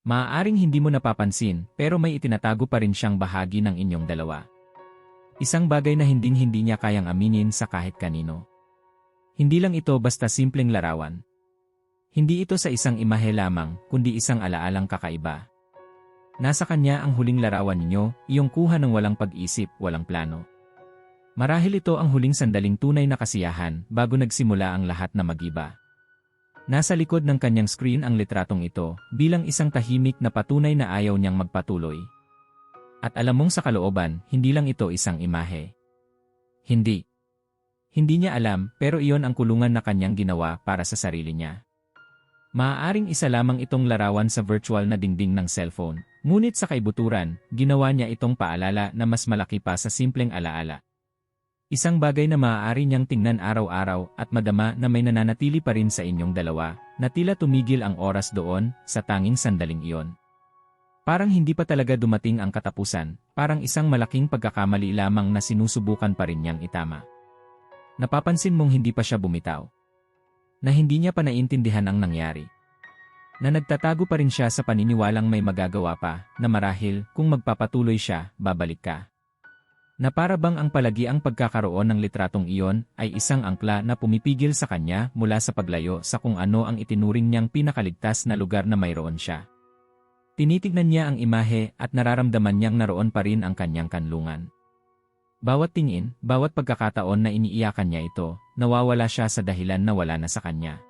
Maaaring hindi mo napapansin pero may itinatago pa rin siyang bahagi ng inyong dalawa. Isang bagay na hinding-hindi niya kayang aminin sa kahit kanino. Hindi lang ito basta simpleng larawan. Hindi ito sa isang imahe lamang, kundi isang alaalang kakaiba. Nasa kanya ang huling larawan ninyo, iyong kuha ng walang pag-isip, walang plano. Marahil ito ang huling sandaling tunay na kasiyahan bago nagsimula ang lahat na magiba. Nasa likod ng kanyang screen ang litratong ito bilang isang tahimik na patunay na ayaw niyang magpatuloy. At alam mong sa kalooban, hindi lang ito isang imahe. Hindi. Hindi niya alam pero iyon ang kulungan na kanyang ginawa para sa sarili niya. Maaaring isa lamang itong larawan sa virtual na dingding ng cellphone, ngunit sa kaibuturan, ginawa niya itong paalala na mas malaki pa sa simpleng alaala. Isang bagay na maaari niyang tingnan araw-araw at madama na may nananatili pa rin sa inyong dalawa, na tila tumigil ang oras doon, sa tanging sandaling iyon. Parang hindi pa talaga dumating ang katapusan, parang isang malaking pagkakamali lamang na sinusubukan pa rin niyang itama. Napapansin mong hindi pa siya bumitaw. Na hindi niya pa naintindihan ang nangyari. Na nagtatago pa rin siya sa paniniwalang may magagawa pa, na marahil, kung magpapatuloy siya, babalik ka na para bang ang palagi ang pagkakaroon ng litratong iyon ay isang angkla na pumipigil sa kanya mula sa paglayo sa kung ano ang itinuring niyang pinakaligtas na lugar na mayroon siya. Tinitignan niya ang imahe at nararamdaman niyang naroon pa rin ang kanyang kanlungan. Bawat tingin, bawat pagkakataon na iniiyakan niya ito, nawawala siya sa dahilan na wala na sa kanya.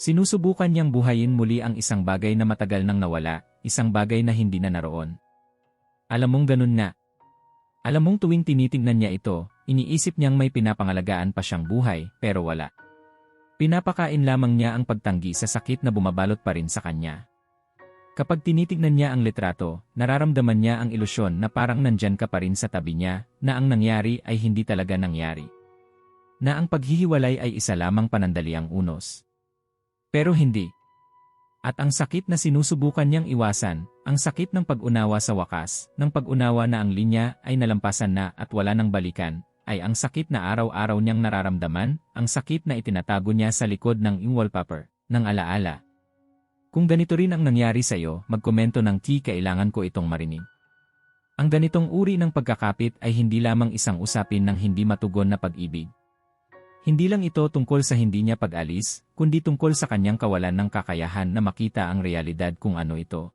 Sinusubukan niyang buhayin muli ang isang bagay na matagal nang nawala, isang bagay na hindi na naroon. Alam mong ganun na, alam mong tuwing tinitingnan niya ito, iniisip niyang may pinapangalagaan pa siyang buhay, pero wala. Pinapakain lamang niya ang pagtanggi sa sakit na bumabalot pa rin sa kanya. Kapag tinitignan niya ang litrato, nararamdaman niya ang ilusyon na parang nandyan ka pa rin sa tabi niya, na ang nangyari ay hindi talaga nangyari. Na ang paghihiwalay ay isa lamang panandaliang unos. Pero hindi. At ang sakit na sinusubukan niyang iwasan, ang sakit ng pag-unawa sa wakas, ng pag-unawa na ang linya ay nalampasan na at wala nang balikan, ay ang sakit na araw-araw niyang nararamdaman, ang sakit na itinatago niya sa likod ng wallpaper, ng alaala. Kung ganito rin ang nangyari sa iyo, magkomento ng T kailangan ko itong marinig. Ang ganitong uri ng pagkakapit ay hindi lamang isang usapin ng hindi matugon na pag-ibig. Hindi lang ito tungkol sa hindi niya pag-alis, kundi tungkol sa kanyang kawalan ng kakayahan na makita ang realidad kung ano ito.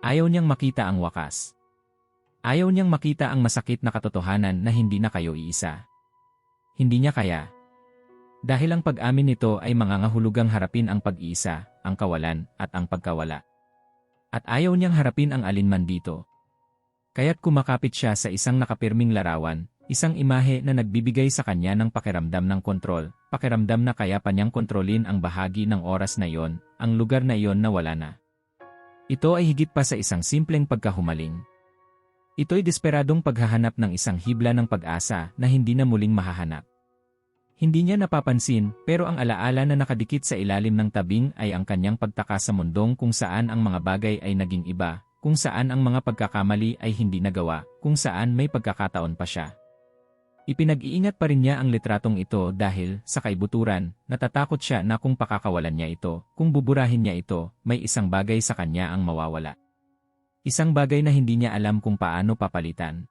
Ayaw niyang makita ang wakas. Ayaw niyang makita ang masakit na katotohanan na hindi na kayo iisa. Hindi niya kaya. Dahil ang pag-amin nito ay mangangahulugang harapin ang pag-iisa, ang kawalan, at ang pagkawala. At ayaw niyang harapin ang alinman dito. Kaya't kumakapit siya sa isang nakapirming larawan, Isang imahe na nagbibigay sa kanya ng pakiramdam ng kontrol, pakiramdam na kaya pa niyang kontrolin ang bahagi ng oras na iyon, ang lugar na iyon na wala na. Ito ay higit pa sa isang simpleng pagkahumaling. Ito'y desperadong paghahanap ng isang hibla ng pag-asa na hindi na muling mahahanap. Hindi niya napapansin, pero ang alaala na nakadikit sa ilalim ng tabing ay ang kanyang pagtaka sa mundong kung saan ang mga bagay ay naging iba, kung saan ang mga pagkakamali ay hindi nagawa, kung saan may pagkakataon pa siya. Ipinag-iingat pa rin niya ang litratong ito dahil, sa kaibuturan, natatakot siya na kung pakakawalan niya ito, kung buburahin niya ito, may isang bagay sa kanya ang mawawala. Isang bagay na hindi niya alam kung paano papalitan.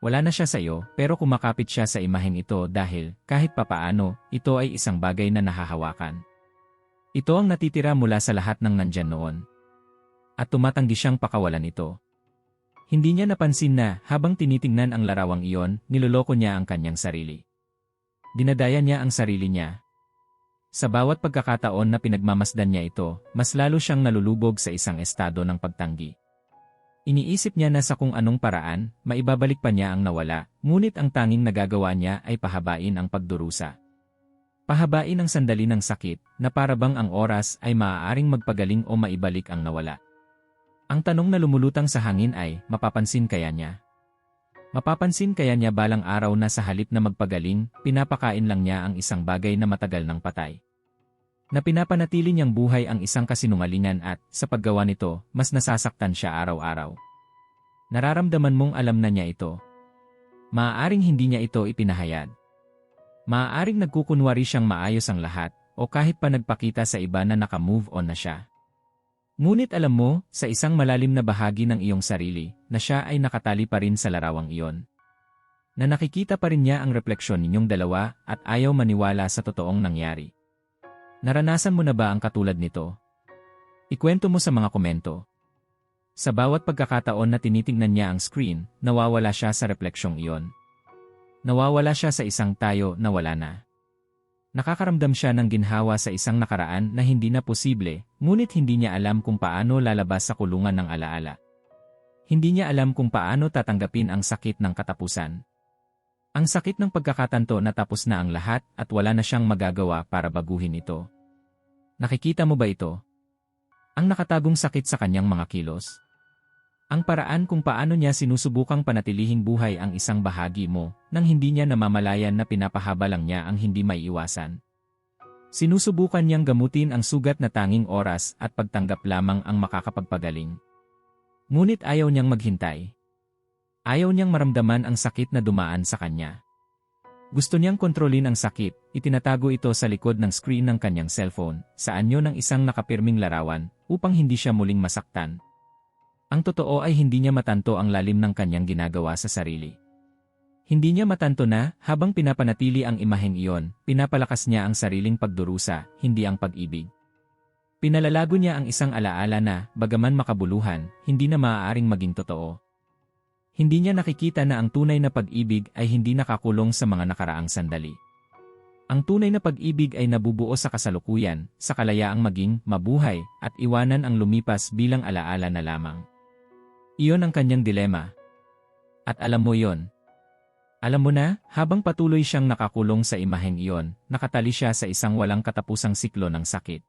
Wala na siya sa iyo, pero kumakapit siya sa imaheng ito dahil, kahit papaano, ito ay isang bagay na nahahawakan. Ito ang natitira mula sa lahat ng nandyan noon. At tumatanggi siyang pakawalan ito. Hindi niya napansin na, habang tinitingnan ang larawang iyon, niloloko niya ang kanyang sarili. Dinadaya niya ang sarili niya. Sa bawat pagkakataon na pinagmamasdan niya ito, mas lalo siyang nalulubog sa isang estado ng pagtanggi. Iniisip niya na sa kung anong paraan, maibabalik pa niya ang nawala, ngunit ang tanging nagagawa niya ay pahabain ang pagdurusa. Pahabain ang sandali ng sakit, na parabang ang oras ay maaaring magpagaling o maibalik ang nawala. Ang tanong na lumulutang sa hangin ay, mapapansin kaya niya? Mapapansin kaya niya balang araw na sa halip na magpagaling, pinapakain lang niya ang isang bagay na matagal ng patay. Na pinapanatili niyang buhay ang isang kasinungalingan at, sa paggawa nito, mas nasasaktan siya araw-araw. Nararamdaman mong alam na niya ito. Maaaring hindi niya ito ipinahayad. Maaaring nagkukunwari siyang maayos ang lahat, o kahit pa nagpakita sa iba na naka-move on na siya. Ngunit alam mo, sa isang malalim na bahagi ng iyong sarili, na siya ay nakatali pa rin sa larawang iyon. Na nakikita pa rin niya ang refleksyon ninyong dalawa at ayaw maniwala sa totoong nangyari. Naranasan mo na ba ang katulad nito? Ikwento mo sa mga komento. Sa bawat pagkakataon na tinitingnan niya ang screen, nawawala siya sa refleksyong iyon. Nawawala siya sa isang tayo na wala na. Nakakaramdam siya ng ginhawa sa isang nakaraan na hindi na posible, ngunit hindi niya alam kung paano lalabas sa kulungan ng alaala. Hindi niya alam kung paano tatanggapin ang sakit ng katapusan. Ang sakit ng pagkakatanto na tapos na ang lahat at wala na siyang magagawa para baguhin ito. Nakikita mo ba ito? Ang nakatagong sakit sa kanyang mga kilos. Ang paraan kung paano niya sinusubukang panatilihing buhay ang isang bahagi mo, nang hindi niya namamalayan na pinapahaba lang niya ang hindi may iwasan. Sinusubukan niyang gamutin ang sugat na tanging oras at pagtanggap lamang ang makakapagpagaling. Ngunit ayaw niyang maghintay. Ayaw niyang maramdaman ang sakit na dumaan sa kanya. Gusto niyang kontrolin ang sakit, itinatago ito sa likod ng screen ng kanyang cellphone, sa anyo ng isang nakapirming larawan, upang hindi siya muling masaktan, ang totoo ay hindi niya matanto ang lalim ng kanyang ginagawa sa sarili. Hindi niya matanto na, habang pinapanatili ang imaheng iyon, pinapalakas niya ang sariling pagdurusa, hindi ang pag-ibig. Pinalalago niya ang isang alaala na, bagaman makabuluhan, hindi na maaaring maging totoo. Hindi niya nakikita na ang tunay na pag-ibig ay hindi nakakulong sa mga nakaraang sandali. Ang tunay na pag-ibig ay nabubuo sa kasalukuyan, sa kalayaang maging, mabuhay, at iwanan ang lumipas bilang alaala na lamang. Iyon ang kanyang dilema. At alam mo yon. Alam mo na, habang patuloy siyang nakakulong sa imaheng iyon, nakatali siya sa isang walang katapusang siklo ng sakit.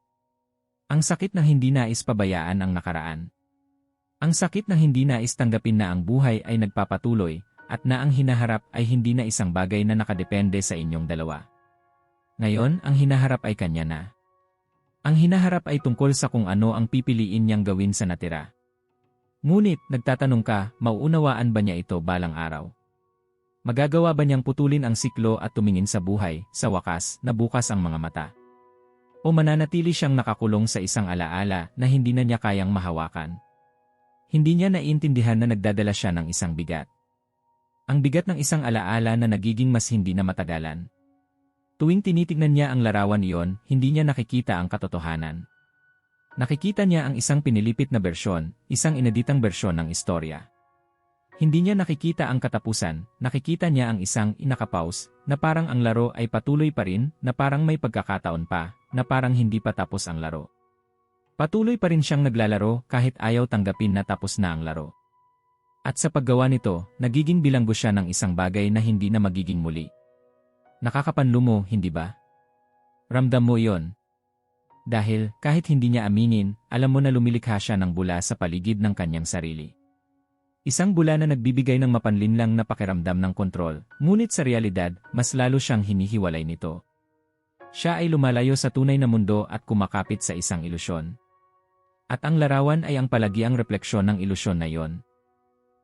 Ang sakit na hindi nais pabayaan ang nakaraan. Ang sakit na hindi nais tanggapin na ang buhay ay nagpapatuloy, at na ang hinaharap ay hindi na isang bagay na nakadepende sa inyong dalawa. Ngayon, ang hinaharap ay kanya na. Ang hinaharap ay tungkol sa kung ano ang pipiliin niyang gawin sa natira. Ngunit, nagtatanong ka, mauunawaan ba niya ito balang araw? Magagawa ba niyang putulin ang siklo at tumingin sa buhay, sa wakas, na bukas ang mga mata? O mananatili siyang nakakulong sa isang alaala na hindi na niya kayang mahawakan? Hindi niya naiintindihan na nagdadala siya ng isang bigat. Ang bigat ng isang alaala na nagiging mas hindi na matagalan. Tuwing tinitignan niya ang larawan iyon, hindi niya nakikita ang katotohanan. Nakikita niya ang isang pinilipit na bersyon, isang ineditang bersyon ng istorya. Hindi niya nakikita ang katapusan, nakikita niya ang isang inakapaus, na parang ang laro ay patuloy pa rin, na parang may pagkakataon pa, na parang hindi pa tapos ang laro. Patuloy pa rin siyang naglalaro kahit ayaw tanggapin na tapos na ang laro. At sa paggawa nito, nagiging bilanggo siya ng isang bagay na hindi na magiging muli. Nakakapanlo mo, hindi ba? Ramdam mo iyon, dahil, kahit hindi niya aminin, alam mo na lumilikha siya ng bula sa paligid ng kanyang sarili. Isang bula na nagbibigay ng mapanlinlang na pakiramdam ng kontrol, ngunit sa realidad, mas lalo siyang hinihiwalay nito. Siya ay lumalayo sa tunay na mundo at kumakapit sa isang ilusyon. At ang larawan ay ang palagiang refleksyon ng ilusyon na iyon.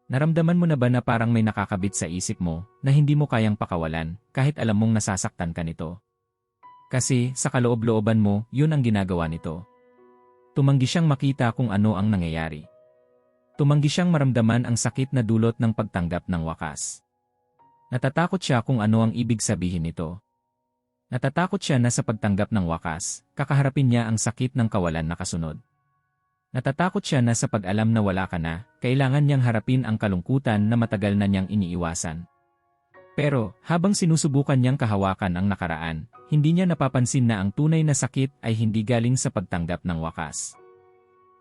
Naramdaman mo na ba na parang may nakakabit sa isip mo na hindi mo kayang pakawalan kahit alam mong nasasaktan ka nito? Kasi sa kaloob-looban mo, yun ang ginagawa nito. Tumanggi siyang makita kung ano ang nangyayari. Tumanggi siyang maramdaman ang sakit na dulot ng pagtanggap ng wakas. Natatakot siya kung ano ang ibig sabihin nito. Natatakot siya na sa pagtanggap ng wakas, kakaharapin niya ang sakit ng kawalan na kasunod. Natatakot siya na sa pag-alam na wala ka na, kailangan niyang harapin ang kalungkutan na matagal na niyang iniiwasan. Pero, habang sinusubukan niyang kahawakan ang nakaraan, hindi niya napapansin na ang tunay na sakit ay hindi galing sa pagtanggap ng wakas.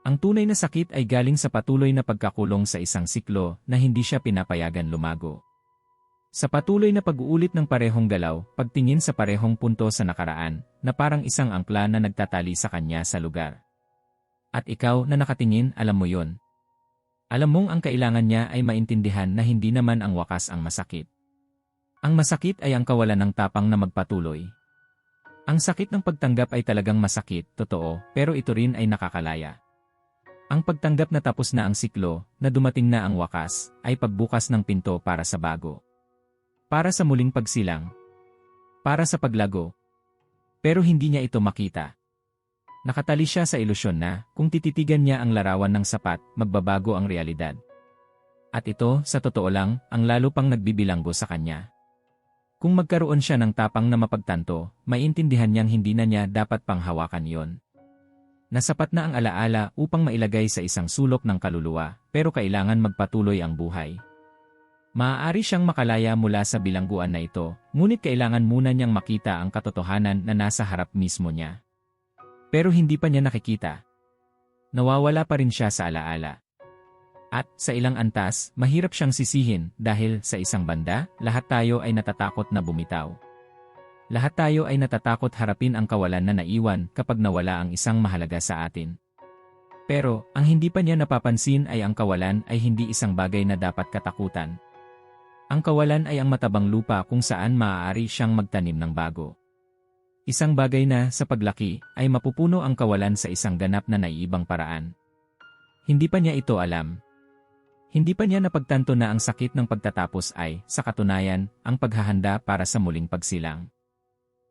Ang tunay na sakit ay galing sa patuloy na pagkakulong sa isang siklo na hindi siya pinapayagan lumago. Sa patuloy na pag-uulit ng parehong galaw, pagtingin sa parehong punto sa nakaraan, na parang isang angkla na nagtatali sa kanya sa lugar. At ikaw na nakatingin, alam mo yon. Alam mong ang kailangan niya ay maintindihan na hindi naman ang wakas ang masakit. Ang masakit ay ang kawalan ng tapang na magpatuloy, ang sakit ng pagtanggap ay talagang masakit, totoo, pero ito rin ay nakakalaya. Ang pagtanggap na tapos na ang siklo, na dumating na ang wakas, ay pagbukas ng pinto para sa bago. Para sa muling pagsilang. Para sa paglago. Pero hindi niya ito makita. Nakatali siya sa ilusyon na, kung tititigan niya ang larawan ng sapat, magbabago ang realidad. At ito, sa totoo lang, ang lalo pang nagbibilanggo sa kanya. Kung magkaroon siya ng tapang na mapagtanto, maiintindihan niyang hindi na niya dapat panghawakan yon. Nasapat na ang alaala upang mailagay sa isang sulok ng kaluluwa, pero kailangan magpatuloy ang buhay. Maaari siyang makalaya mula sa bilangguan na ito, ngunit kailangan muna niyang makita ang katotohanan na nasa harap mismo niya. Pero hindi pa niya nakikita. Nawawala pa rin siya sa alaala. At sa ilang antas, mahirap siyang sisihin dahil sa isang banda, lahat tayo ay natatakot na bumitaw. Lahat tayo ay natatakot harapin ang kawalan na naiwan kapag nawala ang isang mahalaga sa atin. Pero, ang hindi pa niya napapansin ay ang kawalan ay hindi isang bagay na dapat katakutan. Ang kawalan ay ang matabang lupa kung saan maaari siyang magtanim ng bago. Isang bagay na, sa paglaki, ay mapupuno ang kawalan sa isang ganap na naiibang paraan. Hindi pa niya ito alam. Hindi pa niya napagtanto na ang sakit ng pagtatapos ay, sa katunayan, ang paghahanda para sa muling pagsilang.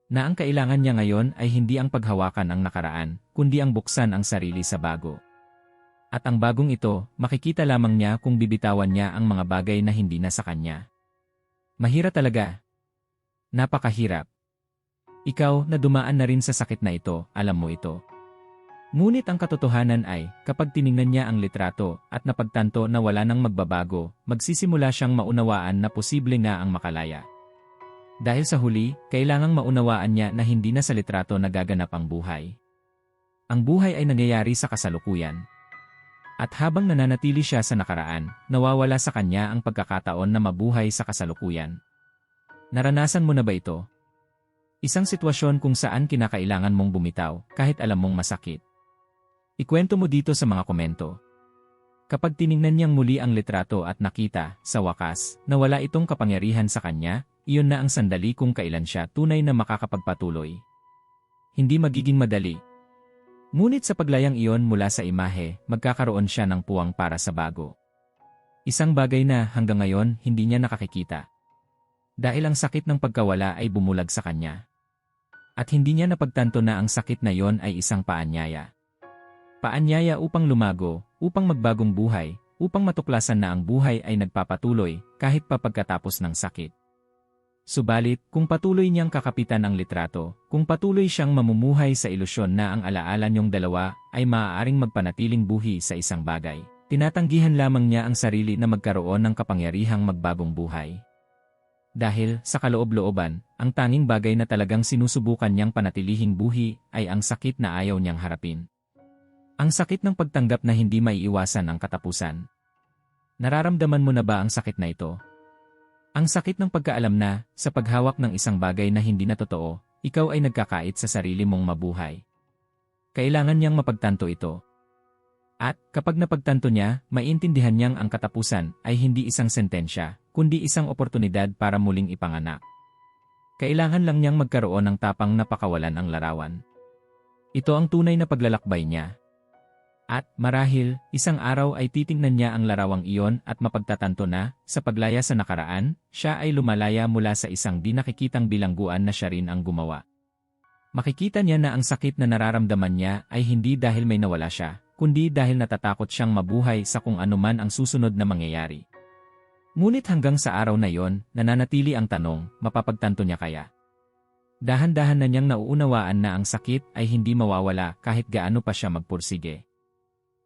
Na ang kailangan niya ngayon ay hindi ang paghawakan ang nakaraan, kundi ang buksan ang sarili sa bago. At ang bagong ito, makikita lamang niya kung bibitawan niya ang mga bagay na hindi na sa kanya. Mahira talaga. Napakahirap. Ikaw na dumaan na rin sa sakit na ito, alam mo ito. Ngunit ang katotohanan ay, kapag tiningnan niya ang litrato at napagtanto na wala nang magbabago, magsisimula siyang maunawaan na posible nga ang makalaya. Dahil sa huli, kailangang maunawaan niya na hindi na sa litrato nagaganap ang buhay. Ang buhay ay nangyayari sa kasalukuyan. At habang nananatili siya sa nakaraan, nawawala sa kanya ang pagkakataon na mabuhay sa kasalukuyan. Naranasan mo na ba ito? Isang sitwasyon kung saan kinakailangan mong bumitaw kahit alam mong masakit. Ikwento mo dito sa mga komento. Kapag tiningnan niyang muli ang litrato at nakita, sa wakas, na wala itong kapangyarihan sa kanya, iyon na ang sandali kung kailan siya tunay na makakapagpatuloy. Hindi magiging madali, Ngunit sa paglayang iyon mula sa imahe, magkakaroon siya ng puwang para sa bago. Isang bagay na hanggang ngayon hindi niya nakakikita. Dahil ang sakit ng pagkawala ay bumulag sa kanya. At hindi niya napagtanto na ang sakit na iyon ay isang paanyaya. Paanyaya upang lumago, upang magbagong buhay, upang matuklasan na ang buhay ay nagpapatuloy kahit pa pagkatapos ng sakit. Subalit, kung patuloy niyang kakapitan ang litrato, kung patuloy siyang mamumuhay sa ilusyon na ang alaala niyong dalawa ay maaaring magpanatiling buhi sa isang bagay, tinatanggihan lamang niya ang sarili na magkaroon ng kapangyarihang magbagong buhay. Dahil, sa kaloob-looban, ang tanging bagay na talagang sinusubukan niyang panatilihing buhi ay ang sakit na ayaw niyang harapin. Ang sakit ng pagtanggap na hindi maiiwasan ang katapusan. Nararamdaman mo na ba ang sakit na ito? Ang sakit ng pagkaalam na, sa paghawak ng isang bagay na hindi na totoo, ikaw ay nagkakait sa sarili mong mabuhay. Kailangan niyang mapagtanto ito. At, kapag napagtanto niya, maintindihan niyang ang katapusan ay hindi isang sentensya, kundi isang oportunidad para muling ipanganak. Kailangan lang niyang magkaroon ng tapang na pakawalan ang larawan. Ito ang tunay na paglalakbay niya, at, marahil, isang araw ay titingnan niya ang larawang iyon at mapagtatanto na, sa paglaya sa nakaraan, siya ay lumalaya mula sa isang di nakikitang bilangguan na siya rin ang gumawa. Makikita niya na ang sakit na nararamdaman niya ay hindi dahil may nawala siya, kundi dahil natatakot siyang mabuhay sa kung anuman ang susunod na mangyayari. Ngunit hanggang sa araw na yon, nananatili ang tanong, mapapagtanto niya kaya? Dahan-dahan na niyang nauunawaan na ang sakit ay hindi mawawala kahit gaano pa siya magpursige.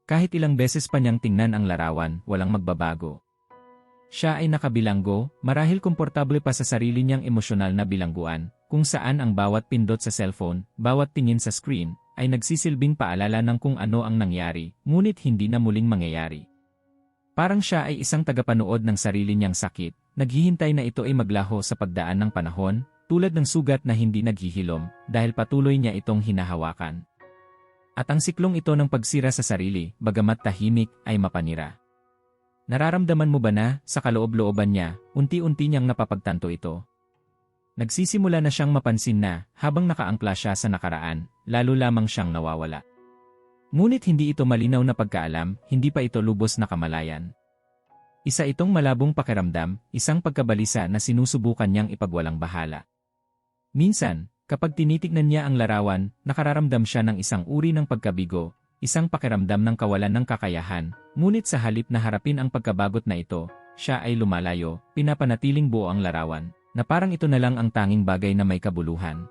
Kahit ilang beses pa niyang tingnan ang larawan, walang magbabago. Siya ay nakabilanggo, marahil komportable pa sa sarili niyang emosyonal na bilangguan, kung saan ang bawat pindot sa cellphone, bawat tingin sa screen, ay nagsisilbing paalala ng kung ano ang nangyari, ngunit hindi na muling mangyayari. Parang siya ay isang tagapanood ng sarili niyang sakit, naghihintay na ito ay maglaho sa pagdaan ng panahon, tulad ng sugat na hindi naghihilom, dahil patuloy niya itong hinahawakan. At ang siklong ito ng pagsira sa sarili, bagamat tahimik, ay mapanira. Nararamdaman mo ba na, sa kaloob-looban niya, unti-unti niyang napapagtanto ito? Nagsisimula na siyang mapansin na, habang nakaangkla siya sa nakaraan, lalo lamang siyang nawawala. Ngunit hindi ito malinaw na pagkaalam, hindi pa ito lubos na kamalayan. Isa itong malabong pakiramdam, isang pagkabalisa na sinusubukan niyang ipagwalang bahala. Minsan, Kapag tinitignan niya ang larawan, nakararamdam siya ng isang uri ng pagkabigo, isang pakiramdam ng kawalan ng kakayahan, ngunit sa halip na harapin ang pagkabagot na ito, siya ay lumalayo, pinapanatiling buo ang larawan, na parang ito na lang ang tanging bagay na may kabuluhan.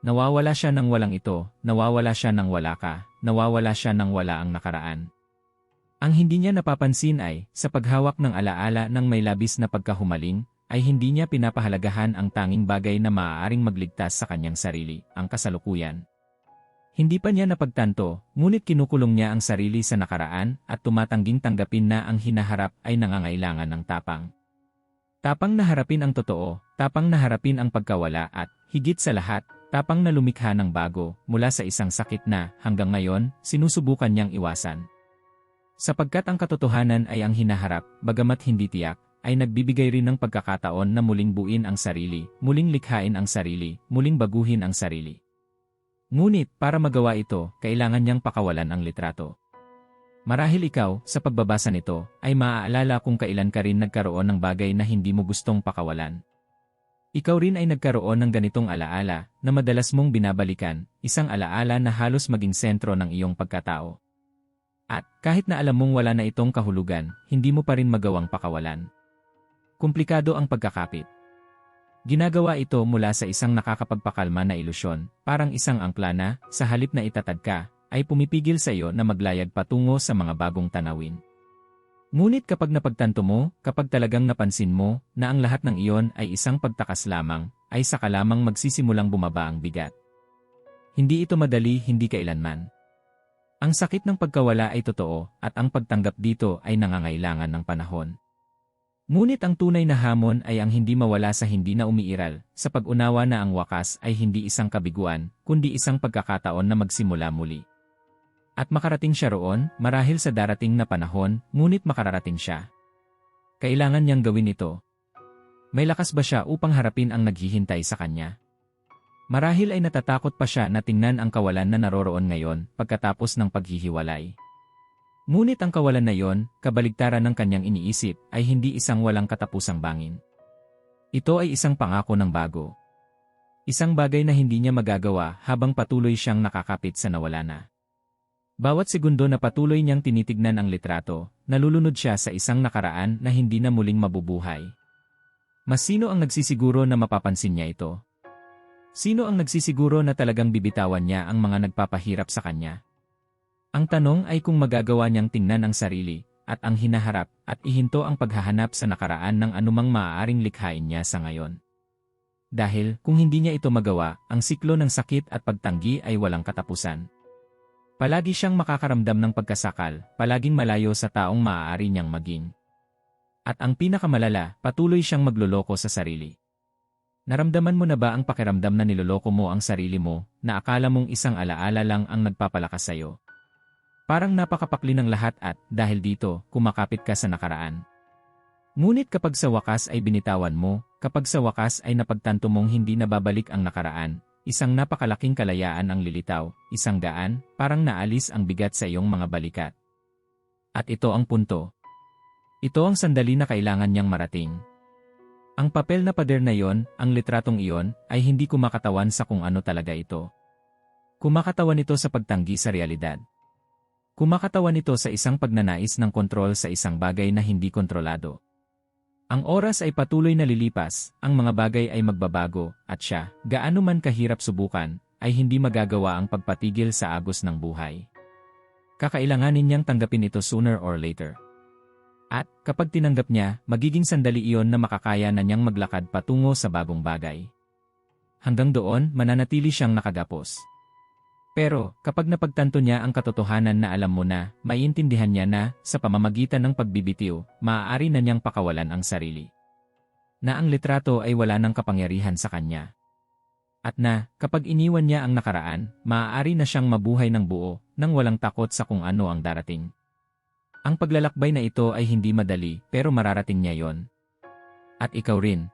Nawawala siya ng walang ito, nawawala siya ng wala ka, nawawala siya ng wala ang nakaraan. Ang hindi niya napapansin ay, sa paghawak ng alaala ng may labis na pagkahumaling, ay hindi niya pinapahalagahan ang tanging bagay na maaaring magligtas sa kanyang sarili, ang kasalukuyan. Hindi pa niya napagtanto, ngunit kinukulong niya ang sarili sa nakaraan at tumatangging tanggapin na ang hinaharap ay nangangailangan ng tapang. Tapang na harapin ang totoo, tapang na harapin ang pagkawala at, higit sa lahat, tapang na lumikha ng bago mula sa isang sakit na, hanggang ngayon, sinusubukan niyang iwasan. Sapagkat ang katotohanan ay ang hinaharap, bagamat hindi tiyak, ay nagbibigay rin ng pagkakataon na muling buin ang sarili, muling likhain ang sarili, muling baguhin ang sarili. Ngunit, para magawa ito, kailangan niyang pakawalan ang litrato. Marahil ikaw, sa pagbabasa nito, ay maaalala kung kailan ka rin nagkaroon ng bagay na hindi mo gustong pakawalan. Ikaw rin ay nagkaroon ng ganitong alaala na madalas mong binabalikan, isang alaala na halos maging sentro ng iyong pagkatao. At kahit na alam mong wala na itong kahulugan, hindi mo pa rin magawang pakawalan. Komplikado ang pagkakapit. Ginagawa ito mula sa isang nakakapagpakalma na ilusyon, parang isang angkla na, sa halip na itatad ka, ay pumipigil sa iyo na maglayag patungo sa mga bagong tanawin. Ngunit kapag napagtanto mo, kapag talagang napansin mo, na ang lahat ng iyon ay isang pagtakas lamang, ay saka lamang magsisimulang bumaba ang bigat. Hindi ito madali, hindi kailanman. Ang sakit ng pagkawala ay totoo at ang pagtanggap dito ay nangangailangan ng panahon. Ngunit ang tunay na hamon ay ang hindi mawala sa hindi na umiiral, sa pag-unawa na ang wakas ay hindi isang kabiguan, kundi isang pagkakataon na magsimula muli. At makarating siya roon, marahil sa darating na panahon, ngunit makararating siya. Kailangan niyang gawin ito. May lakas ba siya upang harapin ang naghihintay sa kanya? Marahil ay natatakot pa siya na tingnan ang kawalan na naroroon ngayon pagkatapos ng paghihiwalay. Ngunit ang kawalan na yon, kabaligtaran ng kanyang iniisip, ay hindi isang walang katapusang bangin. Ito ay isang pangako ng bago. Isang bagay na hindi niya magagawa habang patuloy siyang nakakapit sa nawala na. Bawat segundo na patuloy niyang tinitignan ang litrato, nalulunod siya sa isang nakaraan na hindi na muling mabubuhay. Mas sino ang nagsisiguro na mapapansin niya ito? Sino ang nagsisiguro na talagang bibitawan niya ang mga nagpapahirap sa kanya? Ang tanong ay kung magagawa niyang tingnan ang sarili, at ang hinaharap, at ihinto ang paghahanap sa nakaraan ng anumang maaaring likhain niya sa ngayon. Dahil, kung hindi niya ito magawa, ang siklo ng sakit at pagtanggi ay walang katapusan. Palagi siyang makakaramdam ng pagkasakal, palaging malayo sa taong maaari niyang maging. At ang pinakamalala, patuloy siyang magloloko sa sarili. Naramdaman mo na ba ang pakiramdam na niloloko mo ang sarili mo, na akala mong isang alaala lang ang nagpapalakas sa'yo? Parang napakapakli ng lahat at, dahil dito, kumakapit ka sa nakaraan. Ngunit kapag sa wakas ay binitawan mo, kapag sa wakas ay napagtanto mong hindi nababalik ang nakaraan, isang napakalaking kalayaan ang lilitaw, isang gaan, parang naalis ang bigat sa iyong mga balikat. At ito ang punto. Ito ang sandali na kailangan niyang marating. Ang papel na pader na yon, ang litratong iyon, ay hindi kumakatawan sa kung ano talaga ito. Kumakatawan ito sa pagtanggi sa realidad. Kumakatawan ito sa isang pagnanais ng kontrol sa isang bagay na hindi kontrolado. Ang oras ay patuloy na lilipas, ang mga bagay ay magbabago, at siya, gaano man kahirap subukan, ay hindi magagawa ang pagpatigil sa agos ng buhay. Kakailanganin niyang tanggapin ito sooner or later. At, kapag tinanggap niya, magiging sandali iyon na makakaya na niyang maglakad patungo sa bagong bagay. Hanggang doon, mananatili siyang nakagapos. Pero, kapag napagtanto niya ang katotohanan na alam mo na, maiintindihan niya na, sa pamamagitan ng pagbibitiw, maaari na niyang pakawalan ang sarili. Na ang litrato ay wala ng kapangyarihan sa kanya. At na, kapag iniwan niya ang nakaraan, maaari na siyang mabuhay ng buo, nang walang takot sa kung ano ang darating. Ang paglalakbay na ito ay hindi madali pero mararating niya yon. At ikaw rin.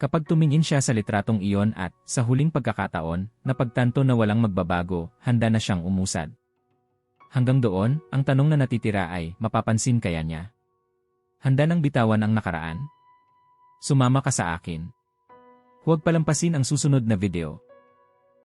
Kapag tumingin siya sa litratong iyon at, sa huling pagkakataon, napagtanto na walang magbabago, handa na siyang umusad. Hanggang doon, ang tanong na natitira ay, mapapansin kaya niya? Handa nang bitawan ang nakaraan? Sumama ka sa akin. Huwag palampasin ang susunod na video.